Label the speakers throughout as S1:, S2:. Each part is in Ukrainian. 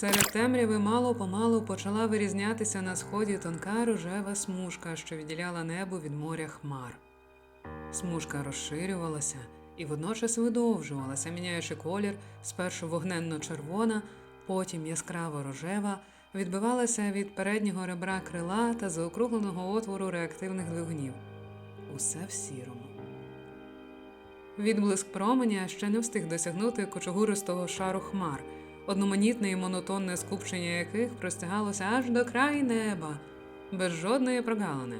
S1: Серед темряви мало помалу почала вирізнятися на сході тонка рожева смужка, що відділяла небо від моря хмар. Смужка розширювалася і водночас видовжувалася, міняючи колір спершу вогненно-червона, потім яскраво рожева, відбивалася від переднього ребра крила та заокругленого отвору реактивних двигунів. Усе в сірому. Відблиск променя ще не встиг досягнути кочугуристого шару хмар, одноманітне і монотонне скупчення яких простягалося аж до краю неба, без жодної прогалини,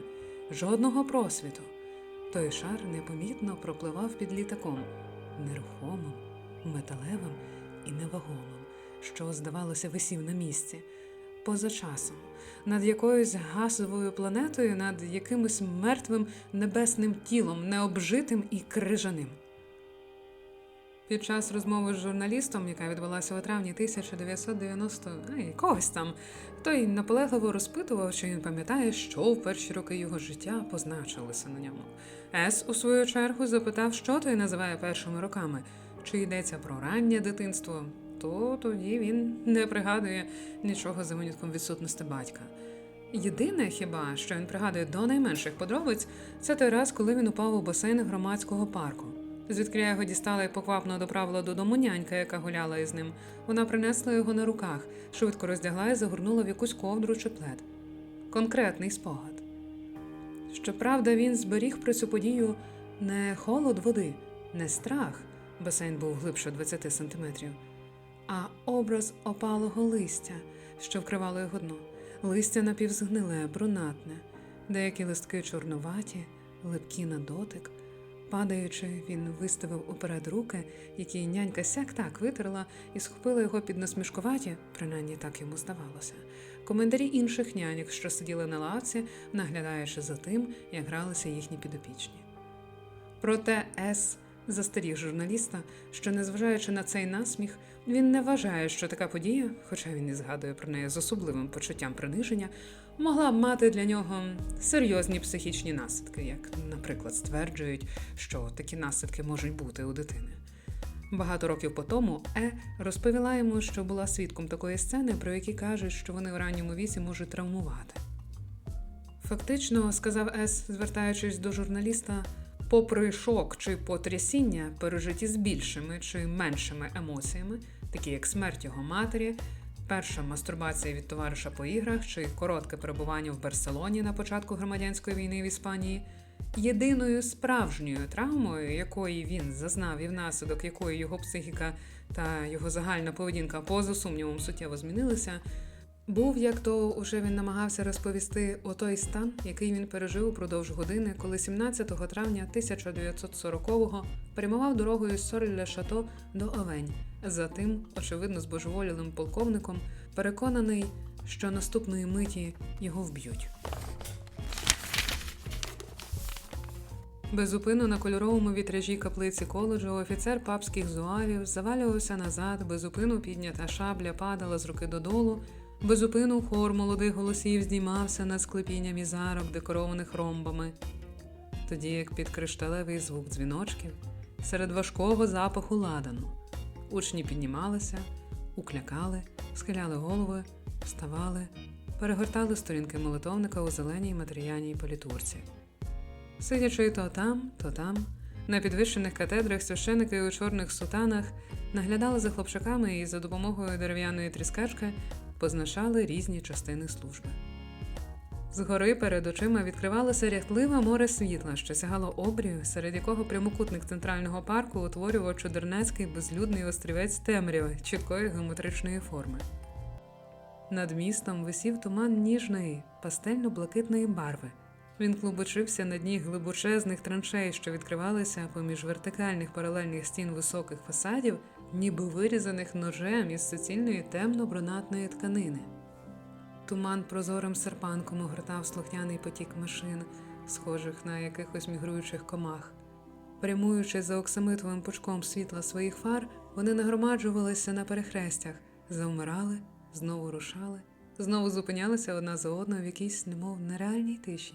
S1: жодного просвіту. Той шар непомітно пропливав під літаком, нерухомим, металевим і невагомим, що, здавалося, висів на місці, поза часом, над якоюсь газовою планетою, над якимось мертвим небесним тілом, необжитим і крижаним. Під час розмови з журналістом, яка відбулася у травні 1990 а, якогось там, той наполегливо розпитував, чи він пам'ятає, що в перші роки його життя позначилося на ньому. Ес, у свою чергу, запитав, що той називає першими роками, чи йдеться про раннє дитинство, то тоді він не пригадує нічого за винятком відсутності батька. Єдине хіба, що він пригадує до найменших подробиць, це той раз, коли він упав у басейн громадського парку. Звідки його дістала і поквапно доправила додому нянька, яка гуляла із ним. Вона принесла його на руках, швидко роздягла і загорнула в якусь ковдру чи плед. Конкретний спогад. Щоправда, він зберіг про цю подію не холод води, не страх, басейн був глибше 20 сантиметрів, а образ опалого листя, що вкривало його дно. Листя напівзгниле, брунатне, деякі листки чорноваті, липкі на дотик. Падаючи, він виставив уперед руки, які нянька сяк так витерла і схопила його під насмішкуваті, принаймні так йому здавалося. Коментарі інших няньок, що сиділи на лавці, наглядаючи за тим, як гралися їхні підопічні. Проте С застеріг журналіста, що, незважаючи на цей насміх, він не вважає, що така подія, хоча він і згадує про неї з особливим почуттям приниження, могла б мати для нього серйозні психічні наслідки, як, наприклад, стверджують, що такі наслідки можуть бути у дитини. Багато років по тому Е розповіла йому, що була свідком такої сцени, про які кажуть, що вони у ранньому віці можуть травмувати. Фактично, сказав С, звертаючись до журналіста, попри шок чи потрясіння, пережиті з більшими чи меншими емоціями, такі як смерть його матері, перша мастурбація від товариша по іграх чи коротке перебування в Барселоні на початку громадянської війни в Іспанії. Єдиною справжньою травмою, якої він зазнав і внаслідок якої його психіка та його загальна поведінка поза сумнівом суттєво змінилися, був, як то уже він намагався розповісти, о той стан, який він пережив упродовж години, коли 17 травня 1940-го прямував дорогою з Сорля Шато до Овень, за тим, очевидно, збожеволілим полковником, переконаний, що наступної миті його вб'ють. Безупинно на кольоровому вітражі каплиці коледжу офіцер папських зуавів завалювався назад, безупину піднята шабля падала з руки додолу, безупину хор молодих голосів здіймався над склепінням ізарок, декорованих ромбами. Тоді як під кришталевий звук дзвіночків, серед важкого запаху ладану, учні піднімалися, уклякали, схиляли голови, вставали, перегортали сторінки молитовника у зеленій матеріальній політурці. Сидячи то там, то там, на підвищених катедрах священики у чорних сутанах наглядали за хлопчаками і за допомогою дерев'яної тріскачки позначали різні частини служби. Згори перед очима відкривалося ряхтливе море світла, що сягало обрію, серед якого прямокутник центрального парку утворював чудернацький безлюдний острівець темряви чіткої геометричної форми. Над містом висів туман ніжної, пастельно-блакитної барви. Він клубочився на дні глибочезних траншей, що відкривалися поміж вертикальних паралельних стін високих фасадів, ніби вирізаних ножем із суцільної темно-брунатної тканини. Туман прозорим серпанком огортав слухняний потік машин, схожих на якихось мігруючих комах. Прямуючи за оксамитовим пучком світла своїх фар, вони нагромаджувалися на перехрестях, завмирали, знову рушали, знову зупинялися одна за одною в якійсь, немов нереальній тиші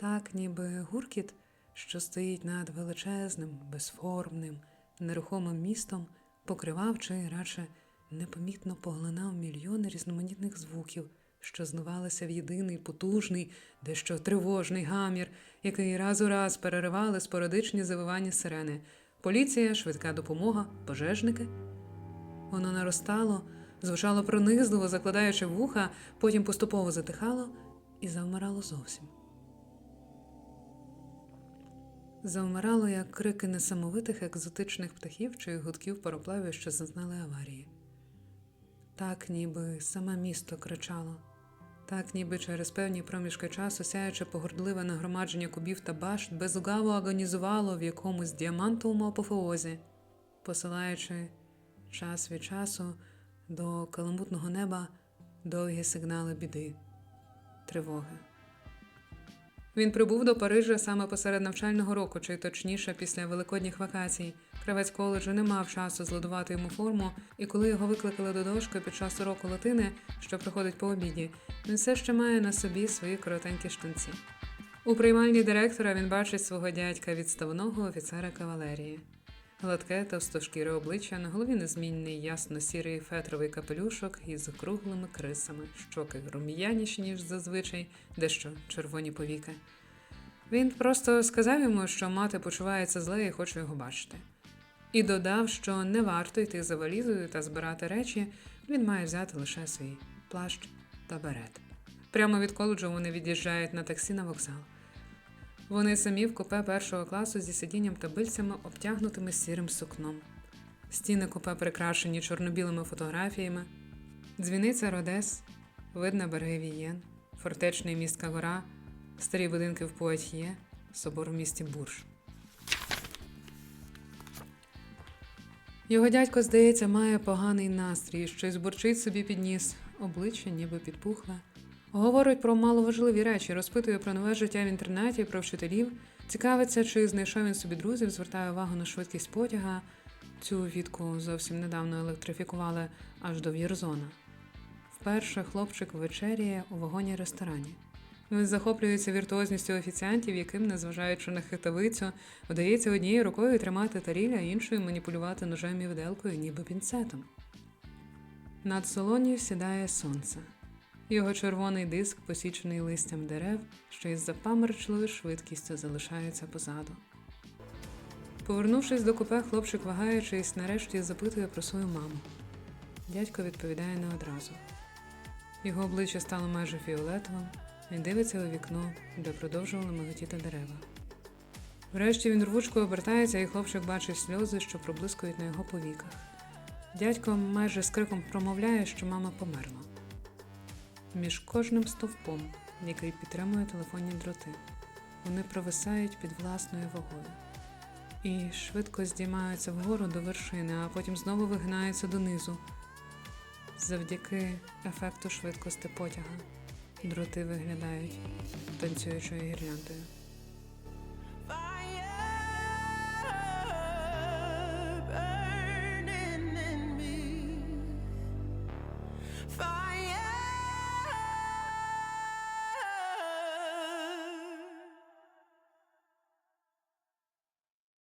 S1: так ніби гуркіт, що стоїть над величезним, безформним, нерухомим містом, покривав чи радше непомітно поглинав мільйони різноманітних звуків, що зливалися в єдиний потужний, дещо тривожний гамір, який раз у раз переривали спорадичні завивання сирени. Поліція, швидка допомога, пожежники. Воно наростало, звучало пронизливо, закладаючи вуха, потім поступово затихало і завмирало зовсім. Завмирало, як крики несамовитих екзотичних птахів чи гудків пароплавів, що зазнали аварії. Так, ніби саме місто кричало, так, ніби через певні проміжки часу, сяючи погордливе нагромадження кубів та башт, безугаво агонізувало в якомусь діамантовому апофеозі, посилаючи час від часу до каламутного неба довгі сигнали біди, тривоги. Він прибув до Парижа саме посеред навчального року, чи точніше після великодніх вакацій. Кравець коледжу не мав часу зладувати йому форму, і коли його викликали до дошки під час уроку латини, що проходить по обіді, він все ще має на собі свої коротенькі штанці. У приймальні директора він бачить свого дядька відставного офіцера кавалерії. Гладке товстошкіре обличчя, на голові незмінний ясно-сірий фетровий капелюшок із круглими крисами, щоки рум'яніші, ніж зазвичай, дещо червоні повіки. Він просто сказав йому, що мати почувається зле і хоче його бачити. І додав, що не варто йти за валізою та збирати речі, він має взяти лише свій плащ та берет. Прямо від коледжу вони від'їжджають на таксі на вокзал. Вони самі в купе першого класу зі сидінням та бильцями, обтягнутими сірим сукном. Стіни купе прикрашені чорно-білими фотографіями, дзвіниця Родес, видна береги Вієн, фортечний міст Кагора, старі будинки в Пуатьє, собор в місті Бурж. Його дядько, здається, має поганий настрій, щось бурчить собі під ніс, обличчя ніби підпухле. Говорить про маловажливі речі, розпитує про нове життя в інтернаті, про вчителів, цікавиться, чи знайшов він собі друзів, звертає увагу на швидкість потяга. Цю відку зовсім недавно електрифікували аж до В'єрзона. Вперше хлопчик вечеряє у вагоні ресторані. Він захоплюється віртуозністю офіціантів, яким, незважаючи на хитавицю, вдається однією рукою тримати таріль, а іншою маніпулювати ножем і виделкою, ніби пінцетом. Над солонію сідає сонце. Його червоний диск, посічений листям дерев, що із запамерчливою швидкістю залишається позаду. Повернувшись до купе, хлопчик, вагаючись, нарешті запитує про свою маму. Дядько відповідає не одразу. Його обличчя стало майже фіолетовим, він дивиться у вікно, де продовжували миготіти дерева. Врешті він рвучко обертається, і хлопчик бачить сльози, що проблискують на його повіках. Дядько майже з криком промовляє, що мама померла. Між кожним стовпом, який підтримує телефонні дроти, вони провисають під власною вагою і швидко здіймаються вгору до вершини, а потім знову вигинаються донизу. Завдяки ефекту швидкості потяга дроти виглядають танцюючою гірляндою.